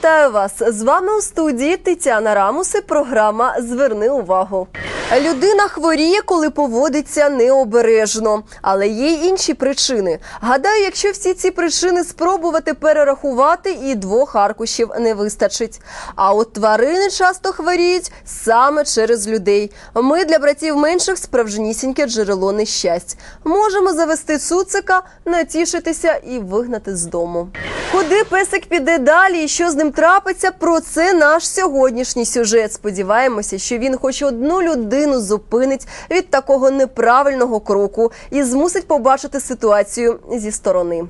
Вітаю вас! З вами у студії Тетяна Рамус і програма Зверни увагу. Людина хворіє, коли поводиться необережно, але є й інші причини. Гадаю, якщо всі ці причини спробувати перерахувати, і двох аркушів не вистачить. А от тварини часто хворіють саме через людей. Ми для братів менших справжнісіньке джерело нещасть. Можемо завести цуцика, натішитися і вигнати з дому. Куди песик піде далі і що з ним трапиться? Про це наш сьогоднішній сюжет. Сподіваємося, що він хоч одну людину зупинить від такого неправильного кроку і змусить побачити ситуацію зі сторони.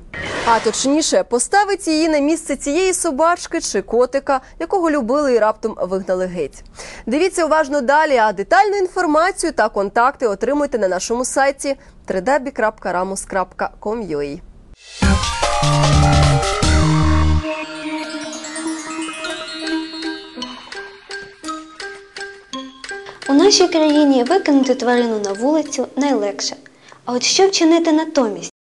А точніше, поставить її на місце цієї собачки чи котика, якого любили і раптом вигнали геть. Дивіться уважно далі, а детальну інформацію та контакти отримуйте на нашому сайті www.ramus.com.ua. нашій країні викинути тварину на вулицю найлегше. А от що вчинити натомість?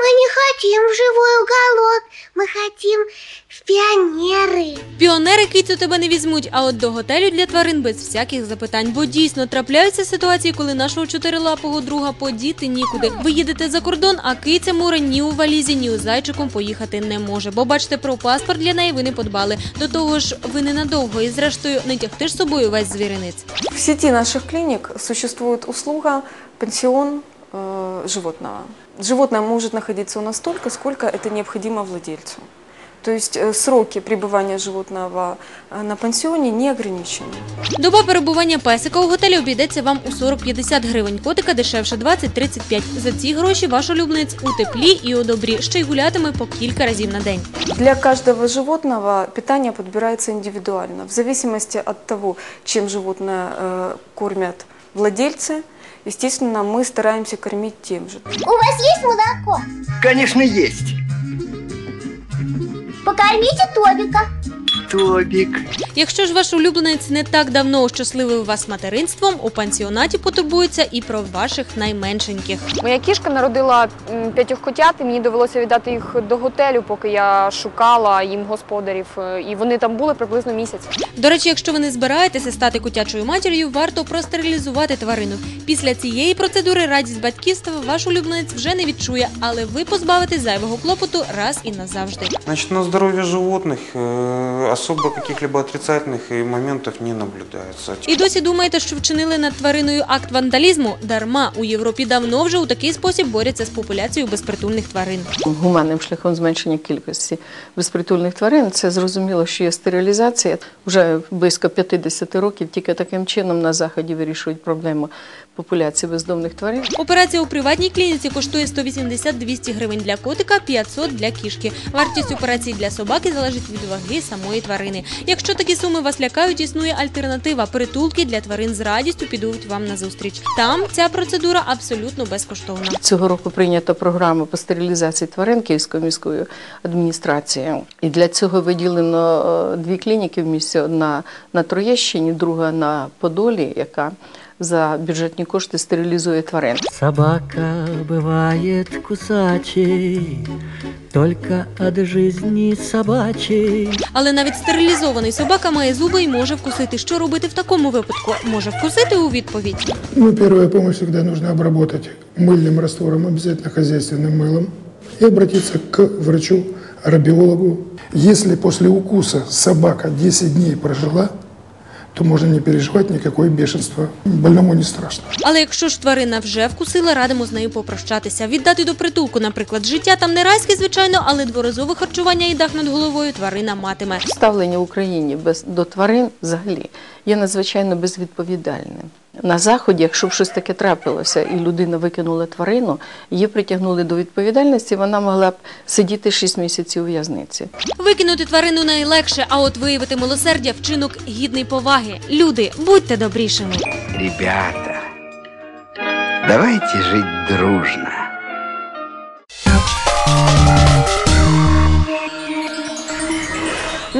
Мы не хотим в живой уголок, мы хотим в пионеры. Піонери кицю тебе не візьмуть, а от до готелю для тварин без всяких запитань. Бо дійсно трапляються ситуації, коли нашого чотирилапого друга подіти нікуди. Ви їдете за кордон, а киця Мура ні у валізі, ні у зайчиком поїхати не може. Бо бачите, про паспорт для неї ви не подбали. До того ж, ви ненадовго і зрештою не тягти ж з собою весь звіринець. В сети наших клиник существует услуга пансион э, животного. Животное может находиться у нас столько, сколько это необходимо владельцу. То есть э, сроки пребывания животного э, на пансионе не ограничены. Доба перебування песика у готелі обійдеться вам у 40-50 гривень. Котика дешевше 20-35. За ці гроші ваш улюбленець у теплі і у добрі ще й гулятиме по кілька разів на день. Для каждого животного питание подбирается индивидуально, в зависимости от того, чем животное э, кормят владельцы. Естественно, мы стараемся кормить тем же. У вас есть молоко? Конечно, есть. Покормите Тобика. Тобик. Якщо ж ваш улюбленець не так давно щасливий вас материнством, у пансіонаті потурбуються і про ваших найменшеньких. Моя кішка народила м, п'ятьох котят, і мені довелося віддати їх до готелю, поки я шукала їм господарів. Е, І вони там були приблизно місяць. До речі, якщо ви не збираєтеся стати котячою матір'ю, варто простерилізувати тварину. Після цієї процедури радість батьківства ваш улюбленець вже не відчує, але ви позбавитесь зайвого клопоту раз і назавжди. Значит, на здоровье животных э, особо каких-либо отрицательных и моментов не наблюдается. І досі думаєте, що вчинили над твариною акт вандалізму? Дарма у Європі давно вже у такий спосіб борються з популяцією безпритульних тварин. гуманним шляхом зменшення кількості безпритульних тварин. Це зрозуміло, що є стерилізація. Вже близько 50 років тільки таким чином на заході вирішують проблему популяції бездомних тварин. Операція у приватній клініці коштує 180-200 гривень для котика, 500 для кішки. Вартість операції для собаки залежить від ваги самої тварини. Якщо такі суми вас лякають, існує альтернатива. Притулки для тварин з радістю підуть вам на зустріч. Там ця процедура абсолютно безкоштовна. Цього року прийнята програма по стерилізації тварин Київською міською адміністрацією. І для цього виділено е, дві клініки в місті: одна на Троєщині, друга на Подолі, яка за бюджетні кошти стерилізує тварин. Собака бывает кусачей, только от жизни собачей. Але навіть стерилізований собака має зуби і може вкусити. Що робити в такому випадку? Може вкусити у відповідь? Ну, первая помощь всегда нужно обработать мыльным раствором, обязательно хозяйственным мылом, и обратиться к врачу-рабиологу. Если после укуса собака 10 дней прожила, то можна не переживати ніякого бешенства. Больному не страшно. Але якщо ж тварина вже вкусила, радимо з нею попрощатися. Віддати до притулку, наприклад, життя там не райське, звичайно, але дворазове харчування і дах над головою тварина матиме. Ставлення в Україні без, до тварин взагалі є надзвичайно безвідповідальним. На заході, якщо б щось таке трапилося, і людина викинула тварину, її притягнули до відповідальності, вона могла б сидіти 6 місяців у в'язниці. Викинути тварину найлегше, а от виявити милосердя вчинок гідний поваги. Люди, будьте добрішими. Ребята, давайте жить дружно.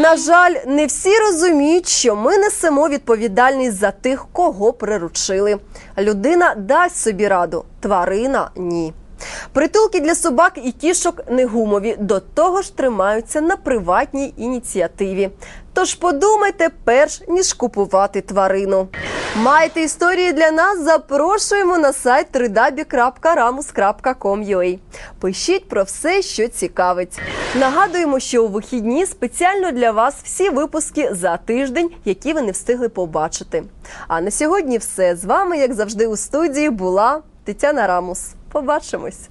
На жаль, не всі розуміють, що ми несемо відповідальність за тих, кого приручили. Людина дасть собі раду, тварина ні. Притулки для собак і кішок не гумові, до того ж тримаються на приватній ініціативі. Тож подумайте, перш ніж купувати тварину. Маєте історії для нас? Запрошуємо на сайт www.ramus.com.ua. Пишіть про все, що цікавить. Нагадуємо, що у вихідні спеціально для вас всі випуски за тиждень, які ви не встигли побачити. А на сьогодні все з вами, як завжди, у студії була Тетяна Рамус. Побачимось.